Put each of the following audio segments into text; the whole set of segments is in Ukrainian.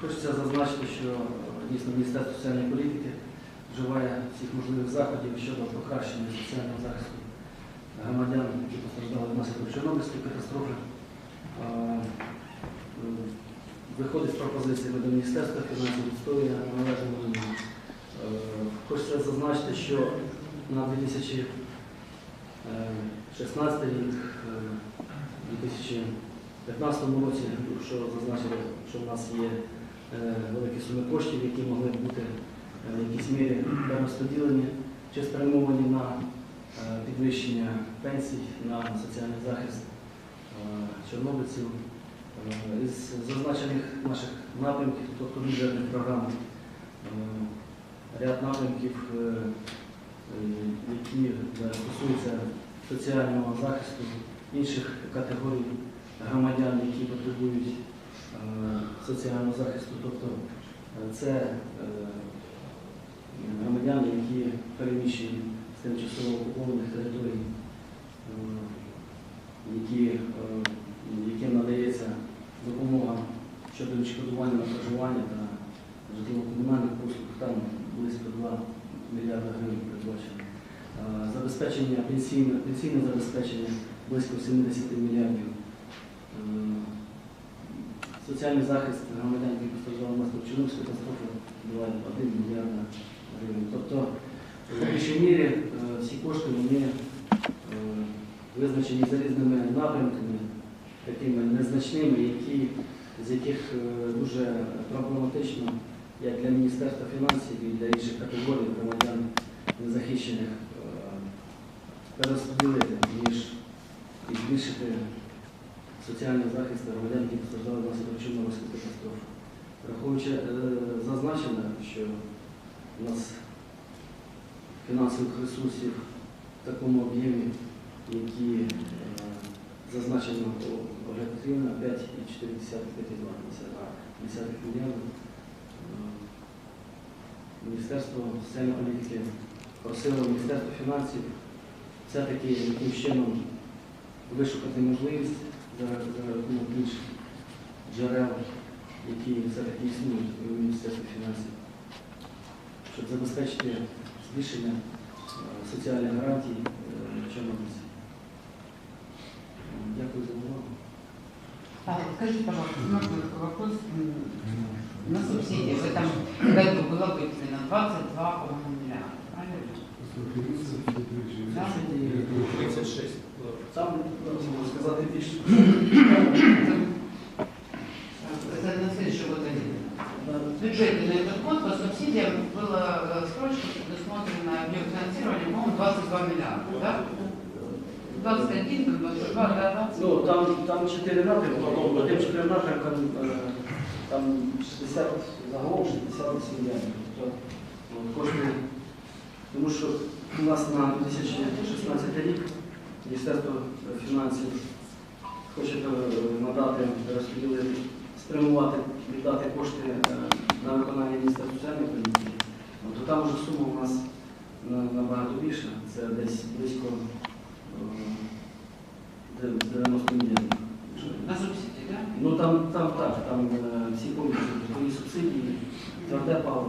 Хочеться зазначити, що дійсно Міністерство соціальної політики вживає всіх можливих заходів щодо покращення соціального захисту громадян, які постраждали внаслідок Чорнобильської катастрофи. Е, Виходить з пропозиціями до Міністерства фінансів відстоює належному рівні. Е, Хочеться зазначити, що на 2016 рік, е, 2015 році, що зазначили, що в нас є великі суми коштів, які могли бути е, в якійсь мірі перерозподілені чи спрямовані на е, підвищення пенсій, на соціальний захист е, чорнобильців. Е, Із зазначених наших напрямків, тобто бюджетних програм, е, ряд напрямків, е, е, які е, стосуються соціального захисту інших категорій громадян, які потребують е, соціального захисту. Тобто е, це е, громадяни, які переміщені з тимчасово окупованих територій, е, які, е, яким надається допомога щодо відшкодування на проживання та житлово-комунальних послуг, там близько 2 мільярда гривень передбачено. Е, Забезпечення, пенсійне, пенсійне забезпечення близько 70 мільярдів. Соціальний захист громадян, які постраждали внаслідок Чорнобильської катастрофи, 2,1 мільярда гривень. Тобто, в більшій мірі е, всі кошти вони е, визначені за різними напрямками, такими незначними, які, з яких е, дуже проблематично як для Міністерства фінансів і для інших категорій громадян незахищених перерозподілити, ніж збільшити соціальний захист громадян, які постраждали внаслідок Чорнобильської катастрофи. Враховуючи е, зазначене, що у нас фінансових ресурсів в такому об'ємі, які зазначено об'єктивно 5,4 мільярдів. Е, Міністерство соціальної політики просило Міністерство фінансів все-таки якимось чином вишукати можливість за, за рахунок інших джерел, які все-таки існують у Міністерстві фінансів, щоб забезпечити збільшення е, соціальних гарантій е, чорнобильців. Дякую за увагу. А, Скажите, пожалуйста, можно такой вопрос? М, На субсидии в этом году было выделено 22, по-моему, миллиарда, правильно? більше. Это на следующий год один. В бюджете на этот год по субсидиям была э, строчка предусмотрена объем финансирования, по-моему, 22 миллиарда, да? 21, 22, да, да? Ну, там, там чотири напрямки, по тим чотирьом напрямкам е, там 60, загалом 68 мільярдів. Тобто, от, кошти, тому що у нас на 2016 рік Міністерство фінансів хоче е, надати, розподілити, спрямувати, віддати кошти е, на виконання Міністерства соціальної політики. То там вже сума у нас набагато більша, це десь близько е, 90 мільйонів. На субсидии, да? Ну там, там так, там е, всі повністю субсидії, тверде паливо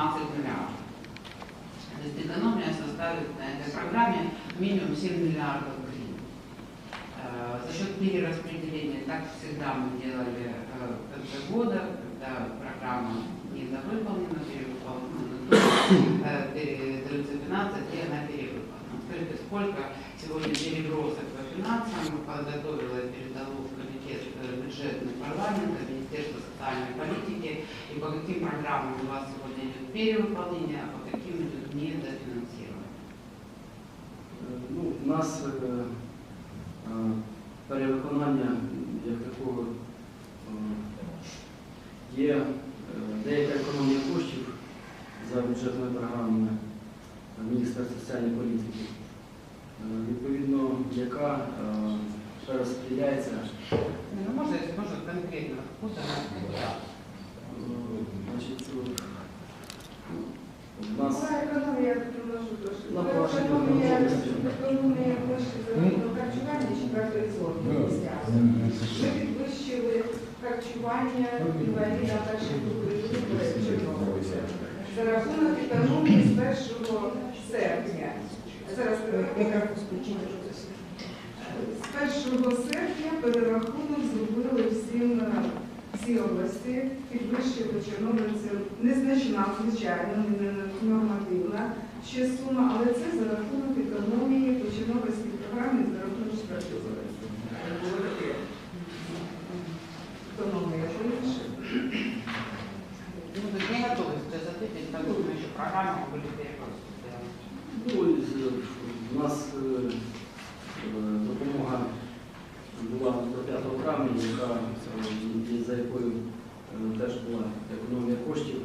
15 миллиардов. То есть экономия составит на этой программе минимум 7 миллиардов гривен. Э, за счет перераспределения, так всегда мы делали э, в конце года, когда программа не недовыполнена, перевыполнена, э, дается 15, и она перевыполнена. Скажите, сколько сегодня перебросок по финансам подготовила и передало в комитет э, бюджетный парламента, Министерство социальной политики, и по каким программам у вас сегодня идет перевыполнение, а по каким идет недофинансирование? Е, Ну, у нас е, е, перевиконання як такого е, є яка е, перерозподіляється Ну, можно, если конкретно, откуда, куда? Значить, У нас. На четвертої зони. Ми підвищили харчування інваліда першої групи За рахунок економії з 1 серпня. Зараз мікрофон включити. З 1 серпня перерахунок зробили всім всі області, підвищили чорнобильцям незначна, звичайно, не нормативна ще сума, але це за рахунок економії по чорнобильській програмі за рахунок області. Було таке. Більше. Не так как мы еще программу була до п'ятого яка, за якою е, теж була економія коштів.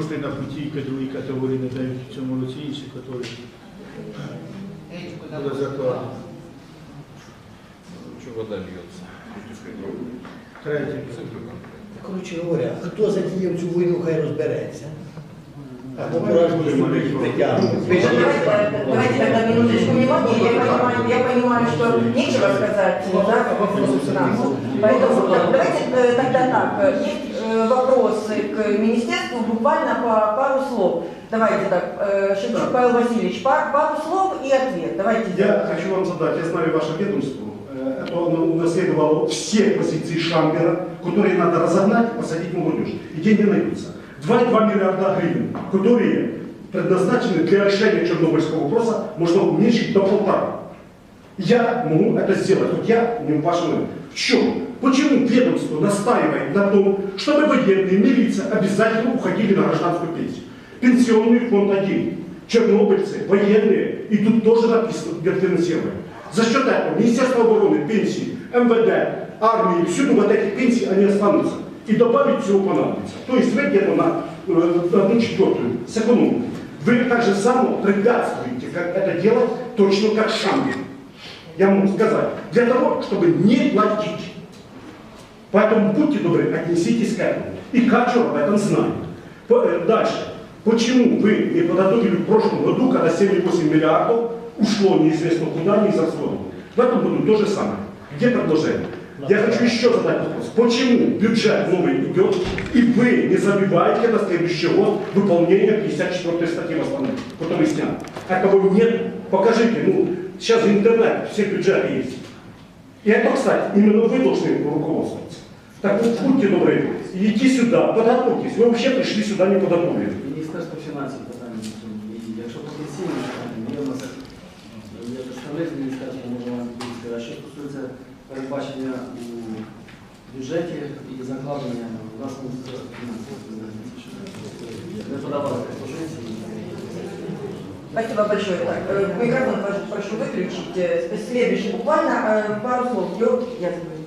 Вже кошти на путі другій категорії не дають в цьому році інші категорії. Эти куда Куда будут закладывать? Что вода льется? Третє. Коротше говоря, хто затіяв цю війну, хай розбереться. Або поражені люди притягнуть. Ви ж є Давайте, давайте тогда минуточку внимания. Я понимаю, я понимаю, что нечего сказать да, по вопросу финансов. Поэтому давайте э, тогда так. э, Есть э, вопросы к министерству, буквально по пару слов. Давайте так. э, Шевчук Павел Васильевич, пар- пару слов и ответ. Давайте. Я хочу вам задать, я знаю ваше ведомство, э, это оно унаследовало все позиции Шамбера, которые надо разогнать и посадить молодежь. И деньги найдутся. 2,2 миллиарда гривен, которые предназначены для решения чернобыльского вопроса, можно уменьшить до полтора. Я могу это сделать, вот я не в вашем В чем? Почему ведомство настаивает на том, чтобы военные, милиция обязательно уходили на гражданскую пенсию? Пенсионный фонд один, чернобыльцы, военные, и тут тоже написано для финансирования. За счет этого Министерство обороны, пенсии, МВД, армии, всюду вот эти пенсии, они останутся. И добавить всего понадобится. То есть вы где-то на э, одну четвертую сэкономите. Вы так же само препятствуете, как это делать, точно как Шамбер. Я могу сказать, для того, чтобы не платить. Поэтому будьте добры, отнеситесь к этому. И Качур об этом знает. Э, Дальше. Почему вы не подготовили в прошлом году, когда 7,8 миллиардов ушло неизвестно куда, не израсходовано? В этом году то же самое. Где предложение? Я хочу еще задать вопрос. Почему бюджет новый идет, и вы не забиваете на следующий год выполнение 54 статьи восстановления, который снят? Этого нет. Покажите, ну, сейчас в интернете все бюджеты есть. И это, кстати, именно вы должны руководствоваться. Так вот, будьте добры, идите сюда, подготовьтесь. Вы вообще пришли сюда не подготовлены. Міністерство фінансів питання на цьому. І якщо потенційно питання, є у нас є представник міністерства, може вам відповісти. А що стосується передбачення у бюджеті і закладення власного міністерства фінансів, не подавали пропозиції. Спасибо большое. Так, э, микрофон прошу, выключить. Э, Следующий, буквально э, пару слов. Яковлевич.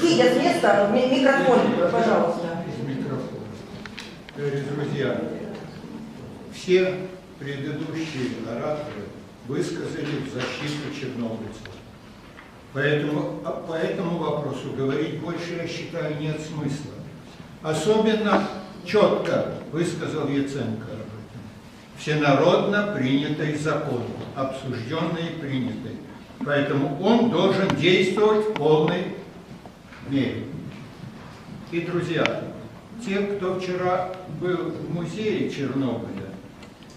Сидя с места, ми- микрофон, пожалуйста. Друзья, все предыдущие ораторы высказали в защиту чернобыльцев. Поэтому а по этому вопросу говорить больше, я считаю, нет смысла. Особенно четко высказал Яценко. Всенародно принятый закон, обсужденный и принятый. Поэтому он должен действовать в полной мере. И, друзья, те, кто вчера был в музее Чернобыля,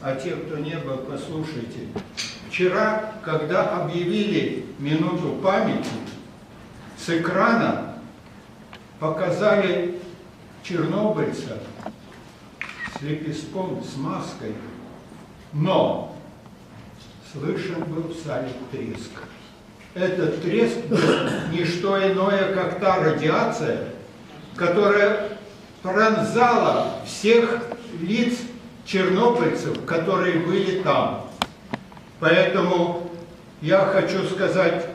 а те, кто не был, послушайте. Вчера, когда объявили минуту памяти, с экрана показали чернобыльца с лепестком, с маской, но слышен был в зале треск. Этот треск не что иное, как та радиация, которая пронзала всех лиц чернобыльцев, которые были там. Поэтому я хочу сказать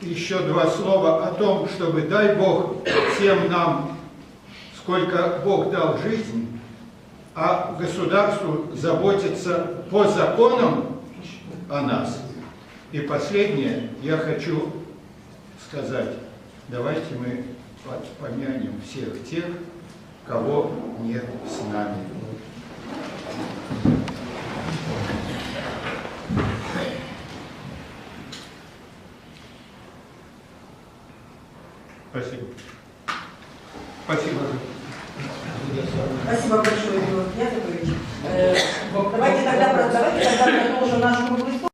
еще два слова о том, чтобы, дай Бог, всем нам, сколько Бог дал жизни, а государству заботиться по законам о нас. И последнее, я хочу сказать, давайте мы по- помянем всех тех, кого нет с нами. Спасибо. Спасибо